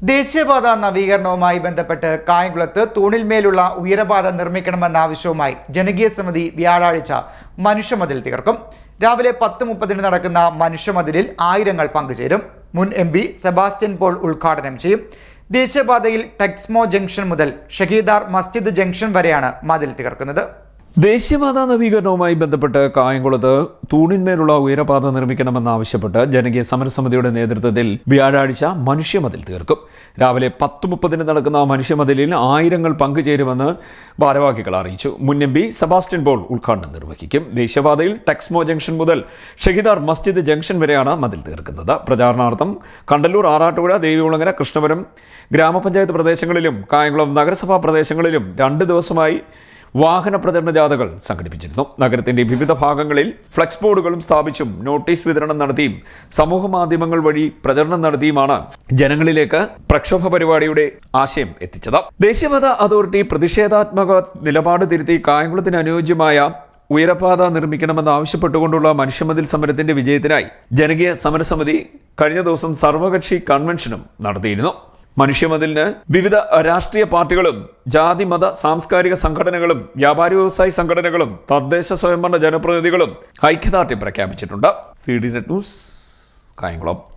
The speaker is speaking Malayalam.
ദേശീയപാത നവീകരണവുമായി ബന്ധപ്പെട്ട് കായംകുളത്ത് തൂണിൽമേലുള്ള ഉയരപാത നിർമ്മിക്കണമെന്ന ആവശ്യവുമായി ജനകീയ സമിതി വ്യാഴാഴ്ച മനുഷ്യമതിൽ തീർക്കും. രാവിലെ പത്ത് മുപ്പതിന് നടക്കുന്ന മനുഷ്യമതിലിൽ ആയിരങ്ങൾ പങ്കുചേരും. മുൻ എം പി സെബാസ്റ്റ്യൻ പോൾ ഉദ്ഘാടനം ചെയ്യും. ദേശീയപാതയിൽ ടെക്സ്മോ ജംഗ്ഷൻ മുതൽ ഷഹീദാർ മസ്ജിദ് ജംഗ്ഷൻ വരെയാണ് മതിൽ തീർക്കുന്നത്. ദേശീയപാത നവീകരണവുമായി ബന്ധപ്പെട്ട് കായംകുളത്ത് തൂണിന്മേലുള്ള ഉയരപാത നിർമ്മിക്കണമെന്നാവശ്യപ്പെട്ട് ജനകീയ സമരസമിതിയുടെ നേതൃത്വത്തിൽ വ്യാഴാഴ്ച മനുഷ്യമതിൽ തീർക്കും. രാവിലെ പത്ത് മുപ്പതിന് നടക്കുന്ന മനുഷ്യമതിലിൽ ആയിരങ്ങൾ പങ്കുചേരുമെന്ന് ഭാരവാഹികൾ അറിയിച്ചു. മുൻ എം പി സെബാസ്റ്റ്യൻ പോൾ ഉദ്ഘാടനം നിർവഹിക്കും. ദേശീയപാതയിൽ ടെക്സ്മോ ജംഗ്ഷൻ മുതൽ ഷഹിദാർ മസ്ജിദ് ജംഗ്ഷൻ വരെയാണ് മതിൽ തീർക്കുന്നത്. പ്രചാരണാർത്ഥം കണ്ടല്ലൂർ ആറാട്ടുപുഴ ദേവികുളങ്ങര കൃഷ്ണപുരം ഗ്രാമപഞ്ചായത്ത് പ്രദേശങ്ങളിലും കായംകുളം നഗരസഭാ പ്രദേശങ്ങളിലും രണ്ട് ദിവസമായി വാഹന പ്രചരണ ജാഥകൾ സംഘടിപ്പിച്ചിരുന്നു. നഗരത്തിന്റെ വിവിധ ഭാഗങ്ങളിൽ ഫ്ലക്സ് ബോർഡുകളും സ്ഥാപിച്ചും നോട്ടീസ് വിതരണം നടത്തിയും സമൂഹ മാധ്യമങ്ങൾ വഴി പ്രചരണം നടത്തിയുമാണ് ജനങ്ങളിലേക്ക് പ്രക്ഷോഭ പരിപാടിയുടെ ആശയം എത്തിച്ചത്. ദേശീയപാത അതോറിറ്റി പ്രതിഷേധാത്മക നിലപാട് തിരുത്തി കായംകുളത്തിന് അനുയോജ്യമായ ഉയരപാത നിർമ്മിക്കണമെന്ന് ആവശ്യപ്പെട്ടുകൊണ്ടുള്ള മനുഷ്യമതിൽ സമരത്തിന്റെ വിജയത്തിനായി ജനകീയ സമരസമിതി കഴിഞ്ഞ ദിവസം സർവകക്ഷി കൺവെൻഷനും നടത്തിയിരുന്നു. മനുഷ്യമതിലിന് വിവിധ രാഷ്ട്രീയ പാർട്ടികളും ജാതി മത സാംസ്കാരിക സംഘടനകളും വ്യാപാരി വ്യവസായ സംഘടനകളും തദ്ദേശ സ്വയംഭരണ ജനപ്രതിനിധികളും ഐക്യദാർഢ്യം പ്രഖ്യാപിച്ചിട്ടുണ്ട്. C D net news Kayamkulam.